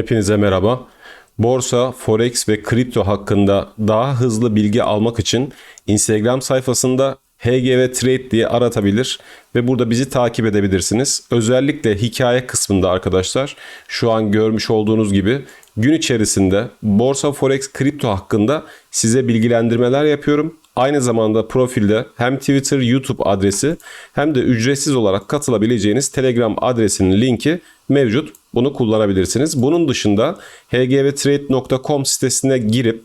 Hepinize merhaba. Borsa, forex ve kripto hakkında daha hızlı bilgi almak için Instagram sayfasında HGV Trade diye aratabilir ve burada bizi takip edebilirsiniz. Özellikle hikaye kısmında arkadaşlar şu an görmüş olduğunuz gibi gün içerisinde borsa, forex, kripto hakkında size bilgilendirmeler yapıyorum. Aynı zamanda profilde hem Twitter, YouTube adresi hem de ücretsiz olarak katılabileceğiniz Telegram adresinin linki mevcut. Bunu kullanabilirsiniz. Bunun dışında hgvtrade.com sitesine girip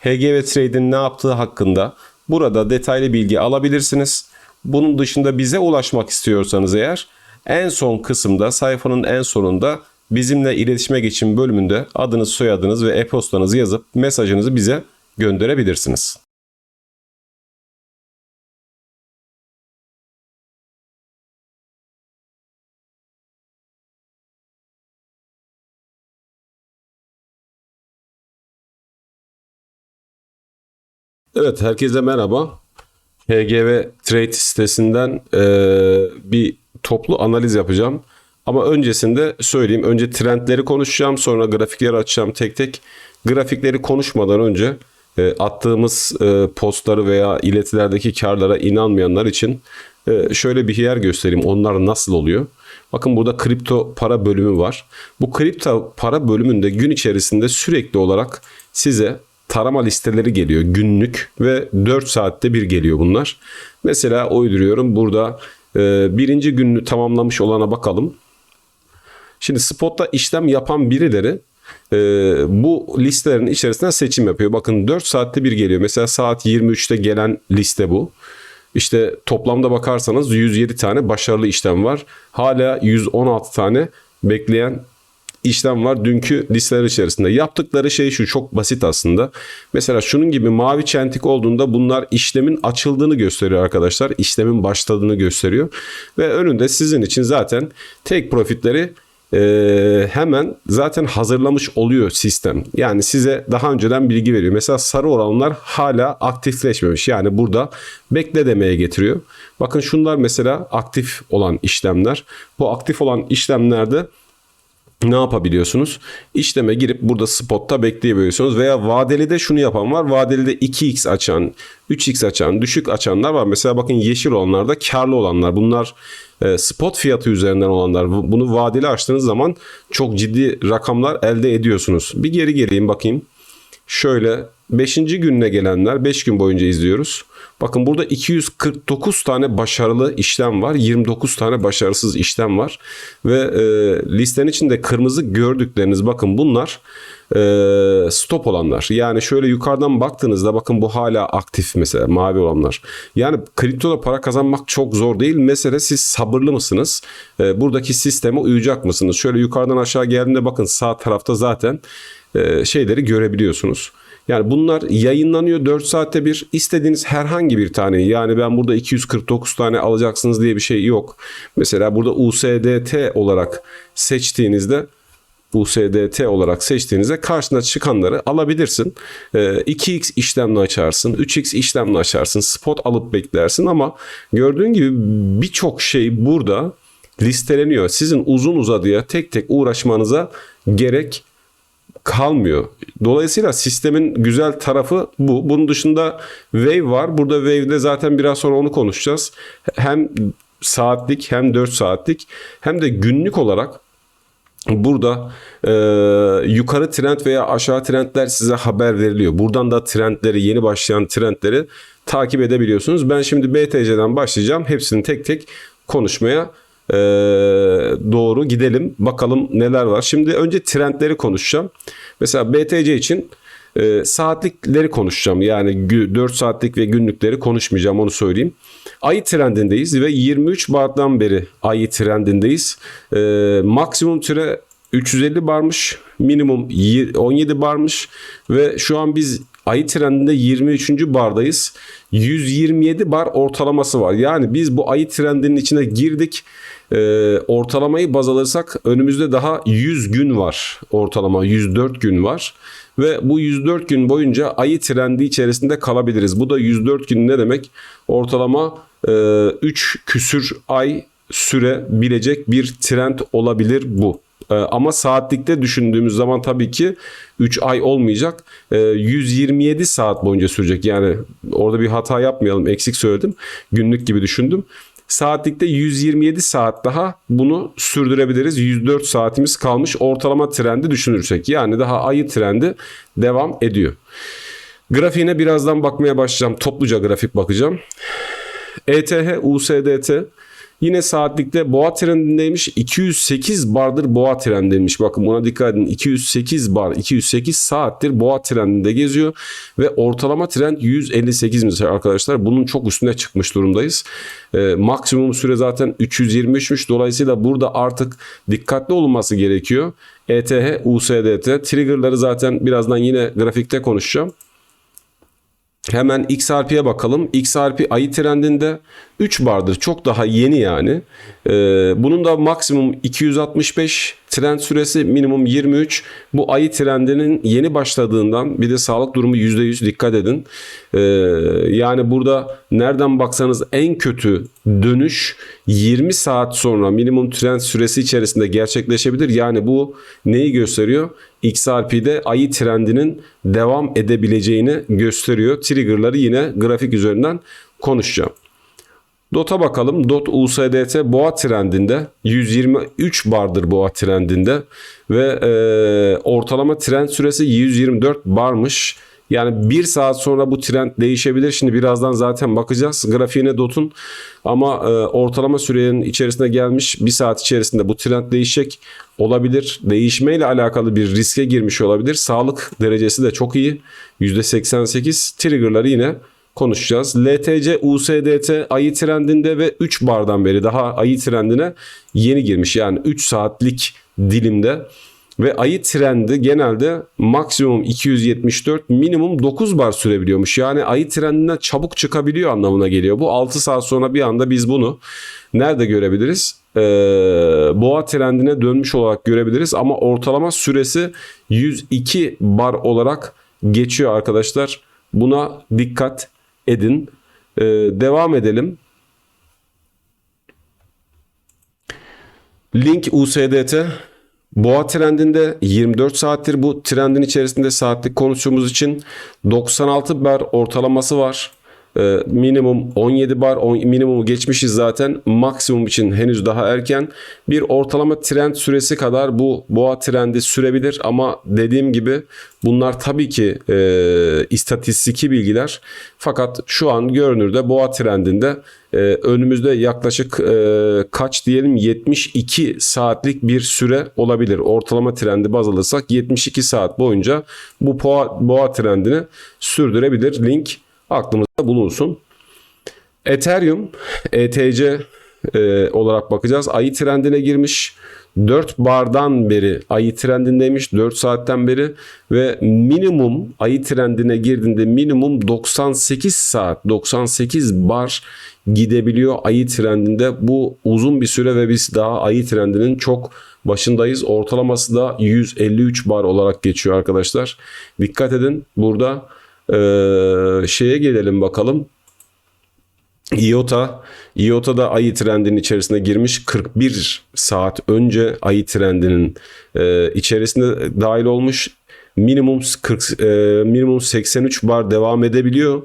HGV Trade'in ne yaptığı hakkında burada detaylı bilgi alabilirsiniz. Bunun dışında bize ulaşmak istiyorsanız eğer en son kısımda sayfanın en sonunda bizimle iletişime geçin bölümünde adınız, soyadınız ve e-postanızı yazıp mesajınızı bize gönderebilirsiniz. Evet, herkese merhaba. HGV Trade sitesinden eee, bir toplu analiz yapacağım. Ama öncesinde söyleyeyim. Önce trendleri konuşacağım. Sonra grafikleri açacağım tek tek. Grafikleri konuşmadan önce e, attığımız e, postları veya iletilerdeki karlara inanmayanlar için e, şöyle bir yer göstereyim. Onlar nasıl oluyor? Bakın burada kripto para bölümü var. Bu kripto para bölümünde gün içerisinde sürekli olarak size tarama listeleri geliyor günlük ve 4 saatte bir geliyor bunlar. Mesela uyduruyorum burada e, birinci gününü tamamlamış olana bakalım. Şimdi spotta işlem yapan birileri e, bu listelerin içerisinden seçim yapıyor. Bakın 4 saatte bir geliyor. Mesela saat 23'te gelen liste bu. İşte toplamda bakarsanız 107 tane başarılı işlem var. Hala 116 tane bekleyen işlem var dünkü listeler içerisinde. Yaptıkları şey şu çok basit aslında. Mesela şunun gibi mavi çentik olduğunda bunlar işlemin açıldığını gösteriyor arkadaşlar. İşlemin başladığını gösteriyor. Ve önünde sizin için zaten tek profitleri e, hemen zaten hazırlamış oluyor sistem. Yani size daha önceden bilgi veriyor. Mesela sarı olanlar hala aktifleşmemiş. Yani burada bekle demeye getiriyor. Bakın şunlar mesela aktif olan işlemler. Bu aktif olan işlemlerde ne yapabiliyorsunuz? İşleme girip burada spotta bekleyebiliyorsunuz veya vadeli de şunu yapan var. Vadeli de 2x açan, 3x açan, düşük açanlar var. Mesela bakın yeşil olanlar da karlı olanlar. Bunlar e, spot fiyatı üzerinden olanlar. Bu- Bunu vadeli açtığınız zaman çok ciddi rakamlar elde ediyorsunuz. Bir geri geleyim bakayım. Şöyle 5. gününe gelenler 5 gün boyunca izliyoruz. Bakın burada 249 tane başarılı işlem var. 29 tane başarısız işlem var. Ve e, listenin içinde kırmızı gördükleriniz bakın bunlar e, stop olanlar. Yani şöyle yukarıdan baktığınızda bakın bu hala aktif mesela mavi olanlar. Yani kriptoda para kazanmak çok zor değil. Mesele siz sabırlı mısınız? E, buradaki sisteme uyacak mısınız? Şöyle yukarıdan aşağı geldiğinde bakın sağ tarafta zaten şeyleri görebiliyorsunuz. Yani bunlar yayınlanıyor 4 saatte bir. İstediğiniz herhangi bir tane yani ben burada 249 tane alacaksınız diye bir şey yok. Mesela burada USDT olarak seçtiğinizde USDT olarak seçtiğinizde karşına çıkanları alabilirsin. Ee, 2x işlemle açarsın, 3x işlemle açarsın, spot alıp beklersin ama gördüğün gibi birçok şey burada listeleniyor. Sizin uzun uzadıya tek tek uğraşmanıza gerek kalmıyor. Dolayısıyla sistemin güzel tarafı bu. Bunun dışında Wave var. Burada Wave'de zaten biraz sonra onu konuşacağız. Hem saatlik hem 4 saatlik hem de günlük olarak Burada e, yukarı trend veya aşağı trendler size haber veriliyor. Buradan da trendleri, yeni başlayan trendleri takip edebiliyorsunuz. Ben şimdi BTC'den başlayacağım. Hepsini tek tek konuşmaya e, doğru gidelim. Bakalım neler var. Şimdi önce trendleri konuşacağım. Mesela BTC için e, saatlikleri konuşacağım. Yani gü- 4 saatlik ve günlükleri konuşmayacağım onu söyleyeyim. Ayı trendindeyiz ve 23 Mart'tan beri ayı trendindeyiz. E, maksimum süre 350 barmış, minimum yi- 17 barmış ve şu an biz ayı trendinde 23. bardayız. 127 bar ortalaması var. Yani biz bu ayı trendinin içine girdik. Ee, ortalamayı baz alırsak önümüzde daha 100 gün var. Ortalama 104 gün var. Ve bu 104 gün boyunca ayı trendi içerisinde kalabiliriz. Bu da 104 gün ne demek? Ortalama 3 küsür ay sürebilecek bir trend olabilir bu. Ee, ama saatlikte düşündüğümüz zaman tabii ki 3 ay olmayacak. Ee, 127 saat boyunca sürecek. Yani orada bir hata yapmayalım. Eksik söyledim. Günlük gibi düşündüm. Saatlikte 127 saat daha bunu sürdürebiliriz. 104 saatimiz kalmış ortalama trendi düşünürsek. Yani daha ayı trendi devam ediyor. Grafiğine birazdan bakmaya başlayacağım. Topluca grafik bakacağım. ETH, USDT yine saatlikte boğa trendindeymiş. 208 bardır boğa trendindeymiş. Bakın buna dikkat edin. 208 bar, 208 saattir boğa trendinde geziyor ve ortalama trend 158 mesela arkadaşlar. Bunun çok üstüne çıkmış durumdayız. Ee, maksimum süre zaten 323'müş. Dolayısıyla burada artık dikkatli olunması gerekiyor. ETH, USDT triggerları zaten birazdan yine grafikte konuşacağım. Hemen XRP'ye bakalım. XRP ayı trendinde 3 bardır. Çok daha yeni yani. Ee, bunun da maksimum 265 trend süresi minimum 23. Bu ayı trendinin yeni başladığından bir de sağlık durumu %100 dikkat edin. Ee, yani burada nereden baksanız en kötü dönüş 20 saat sonra minimum trend süresi içerisinde gerçekleşebilir. Yani bu neyi gösteriyor? XRP'de ayı trendinin devam edebileceğini gösteriyor. Trigger'ları yine grafik üzerinden konuşacağım. DOT'a bakalım. DOT USDT boğa trendinde 123 bardır boğa trendinde ve e, ortalama trend süresi 124 barmış. Yani bir saat sonra bu trend değişebilir. Şimdi birazdan zaten bakacağız grafiğine DOT'un ama e, ortalama sürenin içerisine gelmiş bir saat içerisinde bu trend değişecek olabilir. Değişmeyle alakalı bir riske girmiş olabilir. Sağlık derecesi de çok iyi. %88 triggerları yine konuşacağız. LTC, USDT ayı trendinde ve 3 bardan beri daha ayı trendine yeni girmiş. Yani 3 saatlik dilimde ve ayı trendi genelde maksimum 274 minimum 9 bar sürebiliyormuş. Yani ayı trendinden çabuk çıkabiliyor anlamına geliyor. Bu 6 saat sonra bir anda biz bunu nerede görebiliriz? Ee, boğa trendine dönmüş olarak görebiliriz ama ortalama süresi 102 bar olarak geçiyor arkadaşlar. Buna dikkat edin. Ee, devam edelim. Link USDT Boğa trendinde 24 saattir bu trendin içerisinde saatlik konuştuğumuz için 96 bar ortalaması var. Ee, minimum 17 bar on, minimumu geçmişiz zaten. Maksimum için henüz daha erken. Bir ortalama trend süresi kadar bu boğa trendi sürebilir ama dediğim gibi bunlar tabii ki e, istatistiki bilgiler. Fakat şu an görünürde boğa trendinde e, önümüzde yaklaşık e, kaç diyelim 72 saatlik bir süre olabilir. Ortalama trendi baz alırsak 72 saat boyunca bu boğa, boğa trendini sürdürebilir. Link aklımızda bulunsun. Ethereum, ETC e, olarak bakacağız. Ayı trendine girmiş. 4 bardan beri ayı trendindeymiş 4 saatten beri ve minimum ayı trendine girdiğinde minimum 98 saat 98 bar gidebiliyor ayı trendinde. Bu uzun bir süre ve biz daha ayı trendinin çok başındayız. Ortalaması da 153 bar olarak geçiyor arkadaşlar. Dikkat edin burada ee, şeye gelelim bakalım. IOTA, IOTA da ayı trendinin içerisine girmiş 41 saat önce ayı trendinin e, içerisinde dahil olmuş. Minimum 40 e, minimum 83 bar devam edebiliyor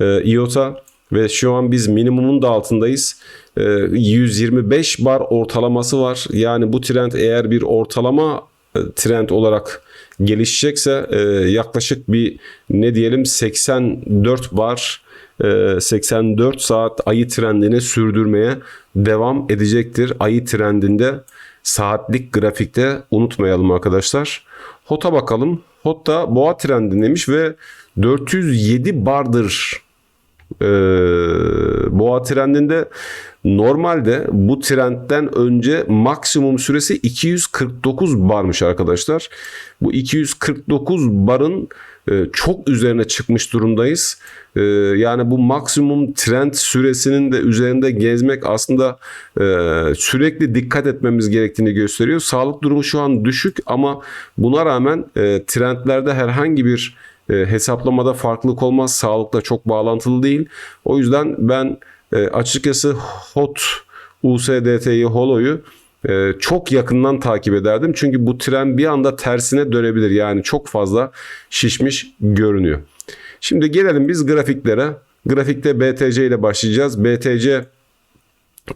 e, IOTA ve şu an biz minimumun da altındayız. E, 125 bar ortalaması var. Yani bu trend eğer bir ortalama e, trend olarak gelişecekse e, yaklaşık bir ne diyelim 84 bar e, 84 saat ayı trendini sürdürmeye devam edecektir. Ayı trendinde saatlik grafikte unutmayalım arkadaşlar. HOT'a bakalım. HOT da boğa trendindeymiş ve 407 bardır e, boğa trendinde normalde bu trendten önce maksimum süresi 249 barmış arkadaşlar. Bu 249 barın e, çok üzerine çıkmış durumdayız. E, yani bu maksimum trend süresinin de üzerinde gezmek aslında e, sürekli dikkat etmemiz gerektiğini gösteriyor. Sağlık durumu şu an düşük ama buna rağmen e, trendlerde herhangi bir e, hesaplamada farklılık olmaz. Sağlıkla çok bağlantılı değil. O yüzden ben e, açıkçası HOT USDT'yi HOLO'yu e, çok yakından takip ederdim. Çünkü bu tren bir anda tersine dönebilir. Yani çok fazla şişmiş görünüyor. Şimdi gelelim biz grafiklere. Grafikte BTC ile başlayacağız. BTC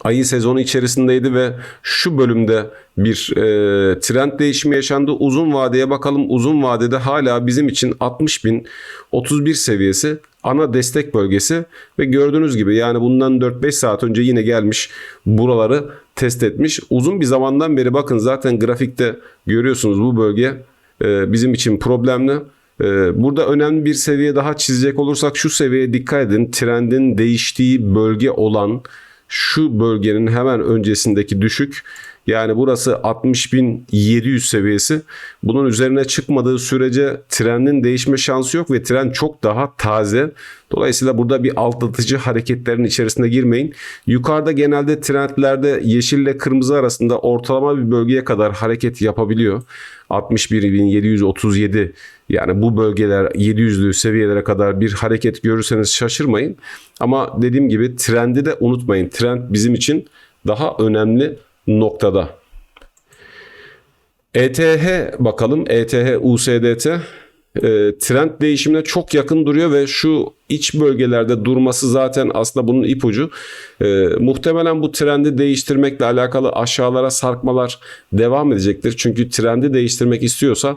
ayı sezonu içerisindeydi ve şu bölümde bir e, trend değişimi yaşandı. Uzun vadeye bakalım. Uzun vadede hala bizim için 60 bin 31 seviyesi ana destek bölgesi ve gördüğünüz gibi yani bundan 4-5 saat önce yine gelmiş buraları test etmiş. Uzun bir zamandan beri bakın zaten grafikte görüyorsunuz bu bölge e, bizim için problemli. E, Burada önemli bir seviye daha çizecek olursak şu seviyeye dikkat edin. Trendin değiştiği bölge olan şu bölgenin hemen öncesindeki düşük yani burası 60.700 seviyesi. Bunun üzerine çıkmadığı sürece trendin değişme şansı yok ve trend çok daha taze. Dolayısıyla burada bir aldatıcı hareketlerin içerisine girmeyin. Yukarıda genelde trendlerde yeşil ile kırmızı arasında ortalama bir bölgeye kadar hareket yapabiliyor. 61.737 yani bu bölgeler 700'lü seviyelere kadar bir hareket görürseniz şaşırmayın. Ama dediğim gibi trendi de unutmayın. Trend bizim için daha önemli noktada. ETH bakalım. ETH USDT e, trend değişimine çok yakın duruyor ve şu iç bölgelerde durması zaten aslında bunun ipucu. E, muhtemelen bu trendi değiştirmekle alakalı aşağılara sarkmalar devam edecektir. Çünkü trendi değiştirmek istiyorsa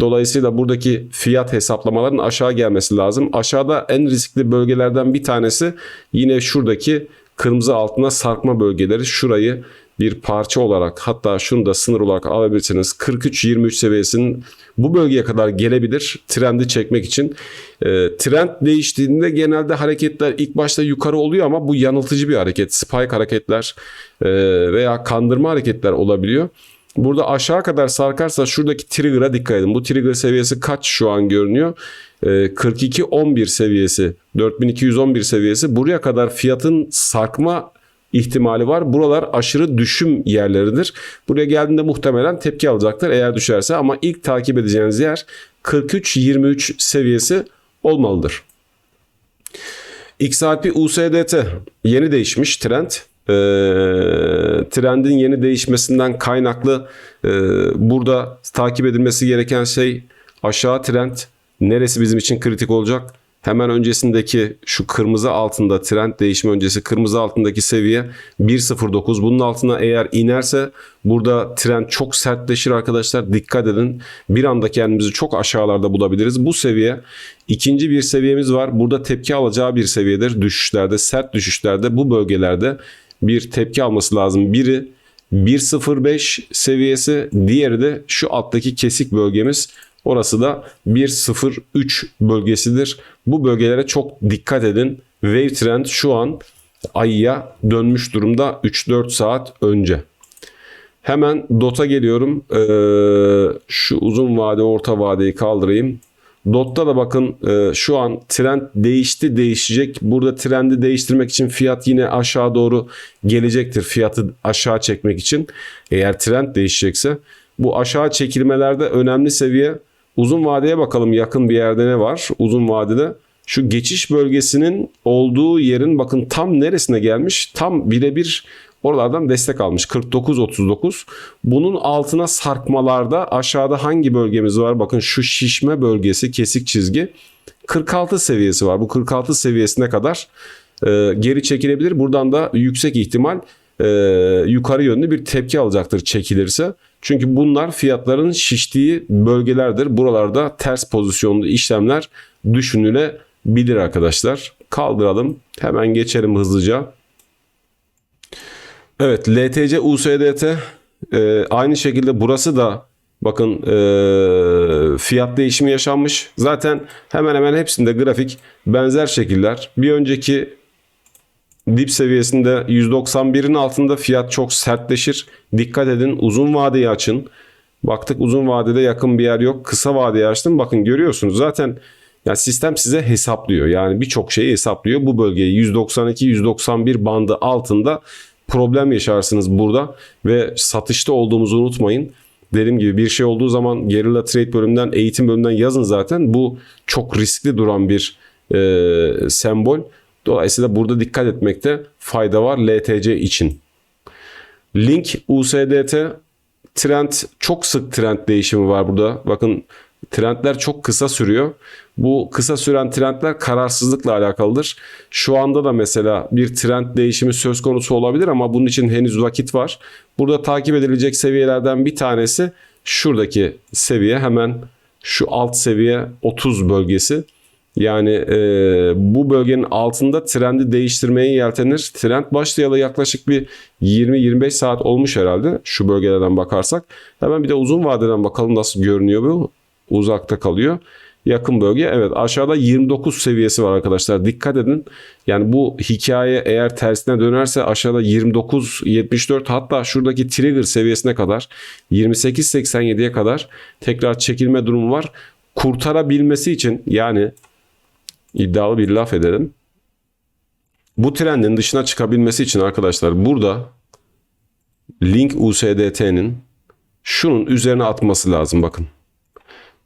Dolayısıyla buradaki fiyat hesaplamaların aşağı gelmesi lazım. Aşağıda en riskli bölgelerden bir tanesi yine şuradaki kırmızı altına sarkma bölgeleri. Şurayı bir parça olarak hatta şunu da sınır olarak alabilirsiniz. 43-23 seviyesinin bu bölgeye kadar gelebilir trendi çekmek için. E, trend değiştiğinde genelde hareketler ilk başta yukarı oluyor ama bu yanıltıcı bir hareket. Spike hareketler e, veya kandırma hareketler olabiliyor. Burada aşağı kadar sarkarsa şuradaki trigger'a dikkat edin. Bu trigger seviyesi kaç şu an görünüyor? Ee, 42-11 seviyesi, 4211 seviyesi. Buraya kadar fiyatın sarkma ihtimali var. Buralar aşırı düşüm yerleridir. Buraya geldiğinde muhtemelen tepki alacaktır eğer düşerse ama ilk takip edeceğiniz yer 43-23 seviyesi olmalıdır. XRP USDT yeni değişmiş trend. Ee, trendin yeni değişmesinden kaynaklı e, burada takip edilmesi gereken şey aşağı trend neresi bizim için kritik olacak? Hemen öncesindeki şu kırmızı altında trend değişimi öncesi kırmızı altındaki seviye 1.09. Bunun altına eğer inerse burada trend çok sertleşir arkadaşlar. Dikkat edin. Bir anda kendimizi çok aşağılarda bulabiliriz. Bu seviye ikinci bir seviyemiz var. Burada tepki alacağı bir seviyedir. Düşüşlerde, sert düşüşlerde bu bölgelerde bir tepki alması lazım. Biri 1.05 seviyesi, diğeri de şu alttaki kesik bölgemiz. Orası da 1.03 bölgesidir. Bu bölgelere çok dikkat edin. Wave trend şu an ayıya dönmüş durumda 3-4 saat önce. Hemen DOT'a geliyorum. Ee, şu uzun vade orta vadeyi kaldırayım. DOT'ta da bakın e, şu an trend değişti değişecek. Burada trendi değiştirmek için fiyat yine aşağı doğru gelecektir. Fiyatı aşağı çekmek için. Eğer trend değişecekse bu aşağı çekilmelerde önemli seviye uzun vadeye bakalım yakın bir yerde ne var? Uzun vadede şu geçiş bölgesinin olduğu yerin bakın tam neresine gelmiş? Tam birebir oralardan destek almış 49-39. Bunun altına sarkmalarda aşağıda hangi bölgemiz var? Bakın şu şişme bölgesi kesik çizgi 46 seviyesi var. Bu 46 seviyesine kadar e, geri çekilebilir. Buradan da yüksek ihtimal e, yukarı yönlü bir tepki alacaktır çekilirse. Çünkü bunlar fiyatların şiştiği bölgelerdir. Buralarda ters pozisyonlu işlemler düşünülebilir arkadaşlar. Kaldıralım. Hemen geçelim hızlıca. Evet LTC USDT e, aynı şekilde burası da bakın e, fiyat değişimi yaşanmış. Zaten hemen hemen hepsinde grafik benzer şekiller. Bir önceki dip seviyesinde 191'in altında fiyat çok sertleşir. Dikkat edin uzun vadeyi açın. Baktık uzun vadede yakın bir yer yok. Kısa vadeyi açtım. Bakın görüyorsunuz zaten yani sistem size hesaplıyor. Yani birçok şeyi hesaplıyor. Bu bölgeyi 192-191 bandı altında problem yaşarsınız burada ve satışta olduğumuzu unutmayın. Dediğim gibi bir şey olduğu zaman Gerilla Trade bölümünden, eğitim bölümünden yazın zaten. Bu çok riskli duran bir e, sembol. Dolayısıyla burada dikkat etmekte fayda var LTC için. Link USDT trend çok sık trend değişimi var burada. Bakın trendler çok kısa sürüyor. Bu kısa süren trendler kararsızlıkla alakalıdır. Şu anda da mesela bir trend değişimi söz konusu olabilir ama bunun için henüz vakit var. Burada takip edilecek seviyelerden bir tanesi şuradaki seviye hemen şu alt seviye 30 bölgesi. Yani e, bu bölgenin altında trendi değiştirmeye yeltenir. Trend başlayalı yaklaşık bir 20-25 saat olmuş herhalde şu bölgelerden bakarsak. Hemen bir de uzun vadeden bakalım nasıl görünüyor bu. Uzakta kalıyor. Yakın bölge evet aşağıda 29 seviyesi var arkadaşlar. Dikkat edin. Yani bu hikaye eğer tersine dönerse aşağıda 29 74 hatta şuradaki trigger seviyesine kadar 28 87'ye kadar tekrar çekilme durumu var. Kurtarabilmesi için yani iddialı bir laf edelim. Bu trendin dışına çıkabilmesi için arkadaşlar burada Link USDT'nin şunun üzerine atması lazım bakın.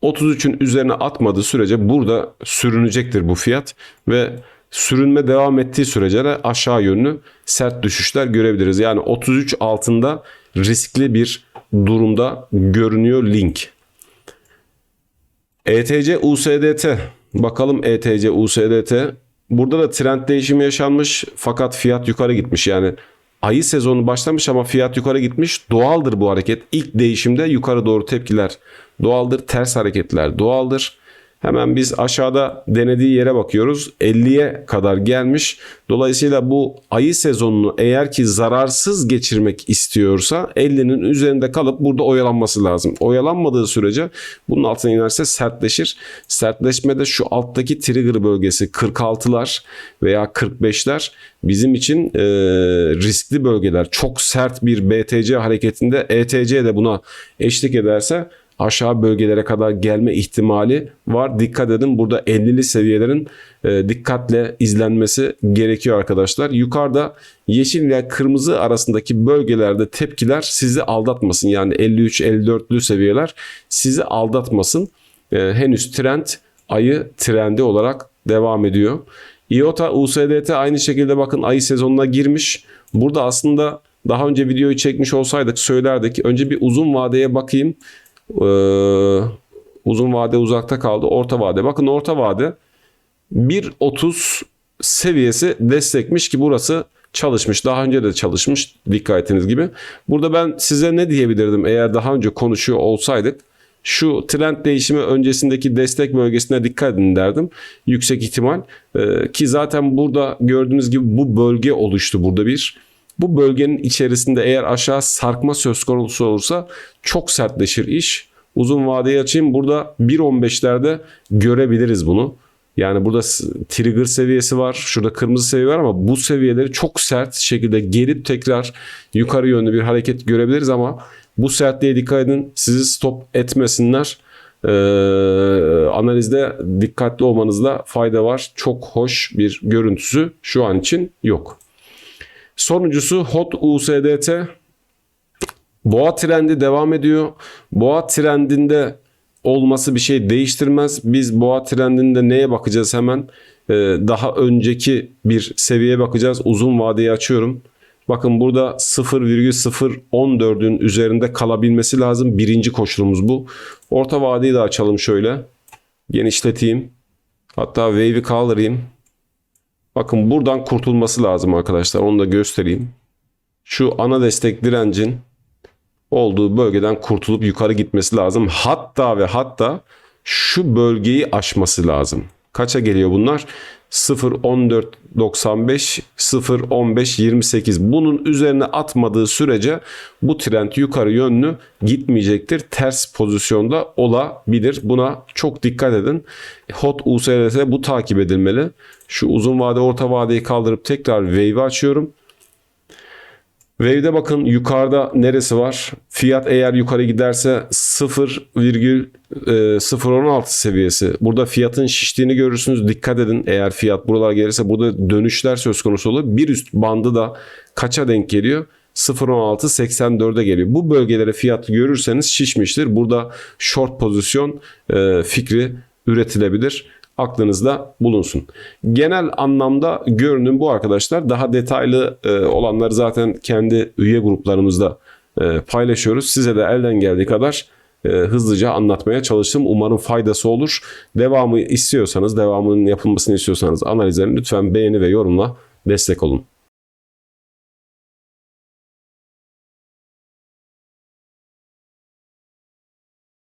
33'ün üzerine atmadığı sürece burada sürünecektir bu fiyat ve sürünme devam ettiği sürece de aşağı yönlü sert düşüşler görebiliriz. Yani 33 altında riskli bir durumda görünüyor link. ETC USDT bakalım ETC USDT burada da trend değişimi yaşanmış fakat fiyat yukarı gitmiş. Yani ayı sezonu başlamış ama fiyat yukarı gitmiş. Doğaldır bu hareket. İlk değişimde yukarı doğru tepkiler doğaldır. Ters hareketler doğaldır. Hemen biz aşağıda denediği yere bakıyoruz. 50'ye kadar gelmiş. Dolayısıyla bu ayı sezonunu eğer ki zararsız geçirmek istiyorsa 50'nin üzerinde kalıp burada oyalanması lazım. Oyalanmadığı sürece bunun altına inerse sertleşir. Sertleşmede şu alttaki trigger bölgesi 46'lar veya 45'ler bizim için e, riskli bölgeler. Çok sert bir BTC hareketinde ETC de buna eşlik ederse aşağı bölgelere kadar gelme ihtimali var. Dikkat edin burada 50'li seviyelerin e, dikkatle izlenmesi gerekiyor arkadaşlar. Yukarıda yeşil ile kırmızı arasındaki bölgelerde tepkiler sizi aldatmasın. Yani 53-54'lü seviyeler sizi aldatmasın. E, henüz trend ayı trendi olarak devam ediyor. IOTA USDT aynı şekilde bakın ayı sezonuna girmiş. Burada aslında daha önce videoyu çekmiş olsaydık söylerdik. Önce bir uzun vadeye bakayım. Ee, uzun vade uzakta kaldı. Orta vade. Bakın orta vade 1.30 seviyesi destekmiş ki burası çalışmış. Daha önce de çalışmış dikkat ettiğiniz gibi. Burada ben size ne diyebilirdim eğer daha önce konuşuyor olsaydık. Şu trend değişimi öncesindeki destek bölgesine dikkat edin derdim. Yüksek ihtimal ee, ki zaten burada gördüğünüz gibi bu bölge oluştu burada bir. Bu bölgenin içerisinde eğer aşağı sarkma söz konusu olursa çok sertleşir iş. Uzun vadeyi açayım. Burada 1.15'lerde görebiliriz bunu. Yani burada trigger seviyesi var. Şurada kırmızı seviye var ama bu seviyeleri çok sert şekilde gelip tekrar yukarı yönlü bir hareket görebiliriz ama bu sertliğe dikkat edin. Sizi stop etmesinler. Ee, analizde dikkatli olmanızda fayda var. Çok hoş bir görüntüsü şu an için yok. Sonuncusu HOT USDT. Boğa trendi devam ediyor. Boğa trendinde olması bir şey değiştirmez. Biz boğa trendinde neye bakacağız hemen? Ee, daha önceki bir seviyeye bakacağız. Uzun vadeyi açıyorum. Bakın burada 0,014'ün üzerinde kalabilmesi lazım. Birinci koşulumuz bu. Orta vadeyi de açalım şöyle. Genişleteyim. Hatta wave'i kaldırayım. Bakın buradan kurtulması lazım arkadaşlar. Onu da göstereyim. Şu ana destek direncin olduğu bölgeden kurtulup yukarı gitmesi lazım. Hatta ve hatta şu bölgeyi aşması lazım. Kaça geliyor bunlar? 0.14.95, 0.15.28. Bunun üzerine atmadığı sürece bu trend yukarı yönlü gitmeyecektir. Ters pozisyonda olabilir. Buna çok dikkat edin. HOT USDT bu takip edilmeli. Şu uzun vade orta vadeyi kaldırıp tekrar wave'i açıyorum. Wave'de bakın yukarıda neresi var? Fiyat eğer yukarı giderse 0,016 seviyesi. Burada fiyatın şiştiğini görürsünüz. Dikkat edin eğer fiyat buralar gelirse burada dönüşler söz konusu olur. Bir üst bandı da kaça denk geliyor? 0.16-84'e geliyor. Bu bölgelere fiyat görürseniz şişmiştir. Burada short pozisyon e, fikri üretilebilir. Aklınızda bulunsun. Genel anlamda görünüm bu arkadaşlar. Daha detaylı e, olanları zaten kendi üye gruplarımızda e, paylaşıyoruz. Size de elden geldiği kadar e, hızlıca anlatmaya çalıştım. Umarım faydası olur. Devamı istiyorsanız, devamının yapılmasını istiyorsanız analizlerini lütfen beğeni ve yorumla destek olun.